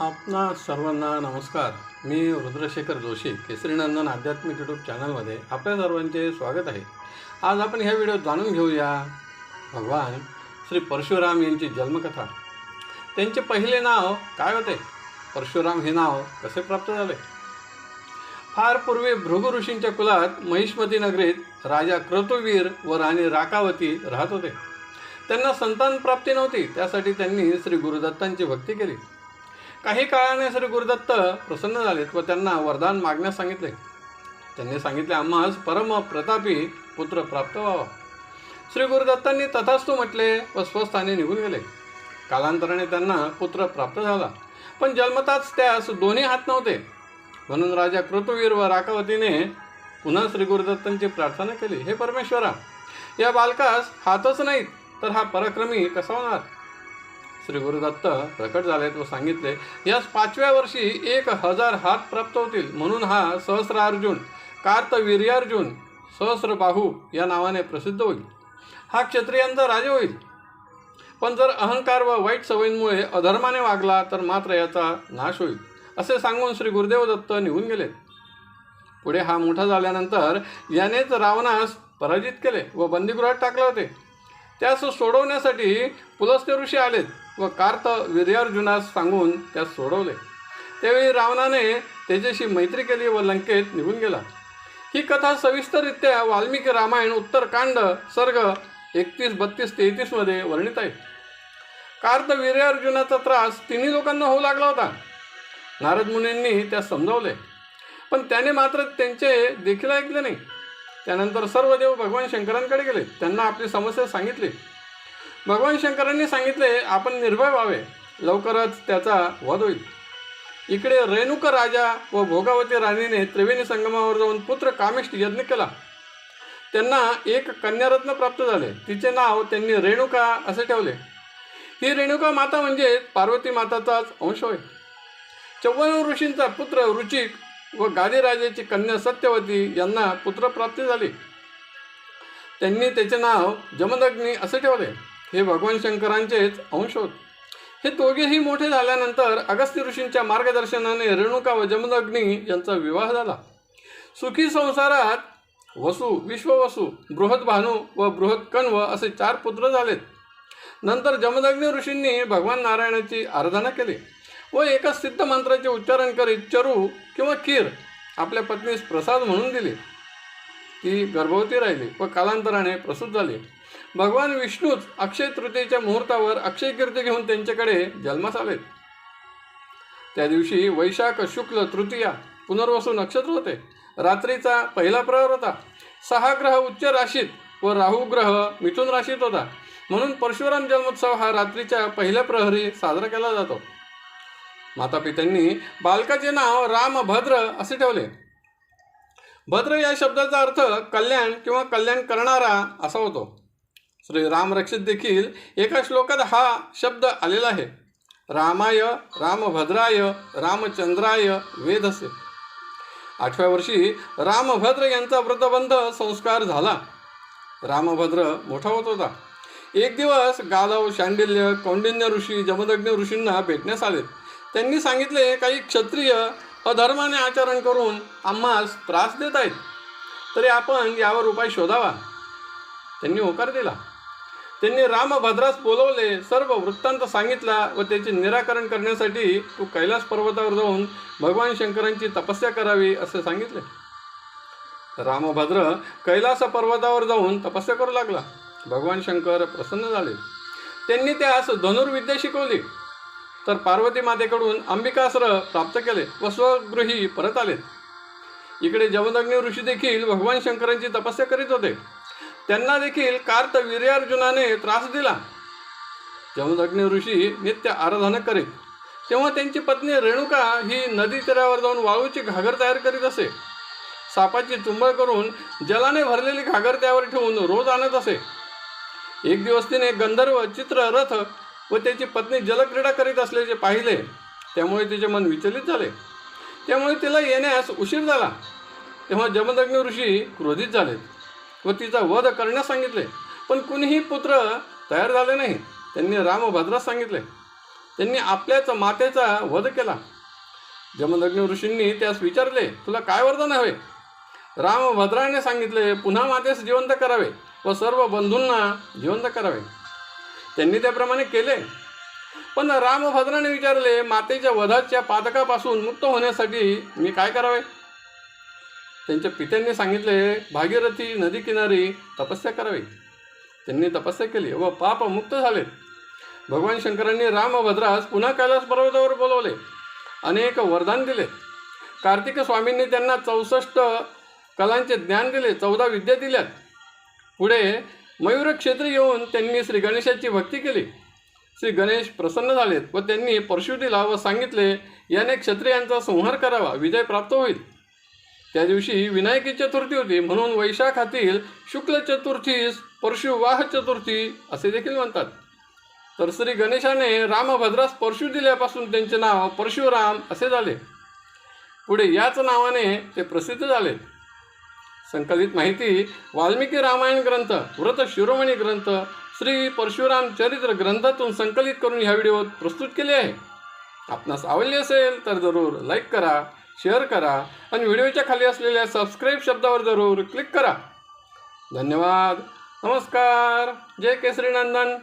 आपणा सर्वांना नमस्कार. मी रुद्रशेखर जोशी केसरीनंदन आध्यात्मिक यूट्यूब चॅनलमध्ये आपल्या सर्वांचे स्वागत आहे. आज आपण ह्या व्हिडिओत जाणून घेऊया भगवान श्री परशुराम यांची जन्मकथा. त्यांचे पहिले नाव काय होते? परशुराम हे नाव कसे प्राप्त झाले? फार पूर्वी भृगु ऋषींच्या कुलात महिष्मती नगरीत राजा क्रतुवीर व राणी राकावती राहत होते. त्यांना संतान प्राप्ती नव्हती त्यासाठी त्यांनी श्री गुरुदत्तांची भक्ती केली. काही काळाने श्री गुरुदत्त प्रसन्न झालेत व त्यांना वरदान मागण्यास सांगितले. त्यांनी सांगितले आम्हास परम प्रतापी पुत्र प्राप्त व्हावा. श्री गुरुदत्तांनी तथास्तू म्हटले व स्वस्थाने निघून गेले. कालांतराने त्यांना पुत्र प्राप्त झाला. पण जन्मताच त्यास दोन्ही हात नव्हते. म्हणून राजा कृतवीर व राकावतीने पुन्हा श्री गुरुदत्तांची प्रार्थना केली हे परमेश्वरा या बालकास हातच नाहीत तर हा पराक्रमी कसा होणार? श्री गुरुदत्त प्रकट झाले व सांगितले यास पाचव्या वर्षी एक हजार हात प्राप्त होतील म्हणून हा सहस्र अर्जुन कार्तवीर्यार्जुन सहस्रबाहू या नावाने प्रसिद्ध होईल. हा क्षत्रियांचा राजा होईल. पण जर अहंकार व वाईट सवयींमुळे अधर्माने वागला तर मात्र याचा नाश होईल. असे सांगून श्री गुरुदेव दत्त निघून गेले. पुढे हा मोठा झाल्यानंतर यानेच रावणास पराजित केले व बंदीगृहात टाकले होते. त्यास सोडवण्यासाठी पुलस्त्य ऋषी आलेत. व कार्त वीर्यार्जुनास सांगून त्यास सोडवले. त्यावेळी रावणाने त्याच्याशी मैत्री केली व लंकेत निघून गेला. ही कथा सविस्तररित्या वाल्मिकी रामायण उत्तरकांड सर्ग एकतीस बत्तीस तेहतीसमध्ये वर्णित आहे. कार्त वीर्यार्जुनाचा त्रास तिन्ही लोकांना होऊ लागला होता. नारद मुनींनी त्यास समजावले. पण त्याने मात्र त्यांचे देखील ऐकले नाही. त्यानंतर सर्व देव भगवान शंकरांकडे गेले. त्यांना आपली समस्या सांगितली. भगवान शंकरांनी सांगितले आपण निर्भय व्हावे. लवकरच त्याचा वध होईल. इकडे रेणुक राजा व भोगावती राणीने त्रिवेणी संगमावर जाऊन पुत्र कामिष्ट यज्ञ केला. त्यांना एक कन्यारत्न प्राप्त झाले. तिचे नाव त्यांनी रेणुका असे ठेवले. ही रेणुका माता म्हणजे पार्वती माताचाच अंश होय. चव्हाण ऋषींचा पुत्र रुचिक व गादीराजाची कन्या सत्यवती यांना पुत्रप्राप्ती झाली. त्यांनी त्याचे नाव जमदग्नी असे ठेवले. हे भगवान शंकरांचेच अंश होत. हे दोघेही मोठे झाल्यानंतर अगस्त्य ऋषींच्या मार्गदर्शनाने रेणुका व जमदग्नी यांचा विवाह झाला. सुखी संसारात वसु विश्ववसु बृहत भानू व बृहत कण्व असे चार पुत्र झालेत. नंतर जमदग्नी ऋषींनी भगवान नारायणाची आराधना केली व एका सिद्ध मंत्राचे उच्चारण करीत चरू किंवा खीर आपल्या पत्नीस प्रसाद म्हणून दिली. ती गर्भवती राहिली व कालांतराने प्रसूत झाली. भगवान विष्णूच अक्षय तृतीयेच्या मुहूर्तावर अक्षय कीर्ती घेऊन त्यांच्याकडे जन्मास आले त्या दिवशी वैशाख शुक्ल तृतीया पुनर्वसू नक्षत्र होते. रात्रीचा पहिला प्रहर होता. सहा ग्रह उच्च राशीत व राहू ग्रह मिथुन राशीत होता. म्हणून परशुराम जन्मोत्सव हा रात्रीच्या पहिल्या प्रहरी साजरा केला जातो. माता पित्यांनी बालकाचे नाव रामभद्र असे ठेवले. भद्र या शब्दाचा अर्थ कल्याण किंवा कल्याण करणारा असा होतो. श्री राम रक्षित देखील एका श्लोकात हा शब्द आलेला आहे. रामाय रामभद्राय रामचंद्राय वेदसे आठव्या वर्षी रामभद्र यांचा व्रतबंध संस्कार झाला. रामभद्र मोठा होत होता. एक दिवस गालव शांडिल्य कौंडिन्य ऋषी जमदग्नी ऋषींना भेटण्यास आलेत त्यांनी सांगितले काही क्षत्रिय अधर्माने आचरण करून आम्हास त्रास देत आहेत. तरी आपण यावर उपाय शोधावा. त्यांनी होकार दिला. त्यांनी रामभद्रास बोलवले सर्व वृत्तांत सांगितला व त्याचे निराकरण करण्यासाठी तू कैलास पर्वतावर जाऊन भगवान शंकरांची तपस्या करावी असे सांगितले. रामभद्र कैलास पर्वतावर जाऊन तपस्या करू लागला. भगवान शंकर प्रसन्न झाले. त्यांनी त्यास धनुर्विद्या शिकवली. तर पार्वती मातेकडून अंबिकास्त्र प्राप्त केले व स्वगृही परत आलेत इकडे जमदग्नी ऋषी देखील भगवान शंकरांची तपस्या करीत होते. त्यांना देखील कार्त वीर्यार्जुनाने त्रास दिला. जमदग्नी ऋषी नित्य आराधना करीत. तेव्हा त्यांची पत्नी रेणुका ही नदी तीरावर जाऊन वाळूची घागर तयार करीत असे. सापाची चुंबळ करून जलाने भरलेली घागर त्यावर ठेवून रोज आणत असे. एक दिवस तिने गंधर्व चित्र रथ व त्याची पत्नी जलक्रीडा करीत असल्याचे पाहिले. त्यामुळे तिचे मन विचलित झाले. त्यामुळे तिला येण्यास उशीर झाला. तेव्हा जमदग्नी ऋषी क्रोधित झालेत व तिचा वध करण्यास सांगितले. पण कुणीही पुत्र तयार झाले नाही. त्यांनी रामभद्रास सांगितले. त्यांनी आपल्याच मातेचा वध केला. जमदग्नी ऋषींनी त्यास विचारले तुला काय वरदान हवे रामभद्राने सांगितले पुन्हा मातेस जिवंत करावे व सर्व बंधूंना जिवंत करावे. त्यांनी त्याप्रमाणे केले. पण रामभद्राने विचारले मातेच्या वधाच्या पादकापासून मुक्त होण्यासाठी मी काय करावे? त्यांच्या पित्यांनी सांगितले भागीरथी नदी किनारी तपस्या करावी. त्यांनी तपस्या केली. व पाप मुक्त झाले भगवान शंकरांनी रामभद्रास पुन्हा कैलास पर्वतावर बोलवले. अनेक वरदान दिले. कार्तिक स्वामींनी त्यांना चौसष्ट कलांचे ज्ञान दिले चौदा विद्या दिल्यात. पुढे मयूर क्षेत्री येऊन त्यांनी श्री गणेशाची भक्ती केली. श्री गणेश प्रसन्न झालेत व त्यांनी परशु दिला व सांगितले याने क्षत्रियांचा संहार करावा विजय प्राप्त होईल. त्या दिवशी विनायकी चतुर्थी होती म्हणून वैशाखातील शुक्ल चतुर्थीस परशुवाह चतुर्थी असे देखील म्हणतात. तर श्री गणेशाने रामभद्रास परशु दिल्यापासून त्यांचे नाव परशुराम असे झाले. पुढे याच नावाने ते प्रसिद्ध झाले. संकलित माहिती वाल्मिकी रामायण ग्रंथ व्रत शिरोमणी ग्रंथ श्री परशुराम चरित्र ग्रंथातून संकलित करून ह्या व्हिडिओत प्रस्तुत केले आहे. आपणास आवडली असेल तर जरूर लाईक करा शेअर करा आणि व्हिडिओच्या खाली असलेल्या सबस्क्राईब शब्दावर जरूर क्लिक करा. धन्यवाद. नमस्कार. जय केसरी नंदन.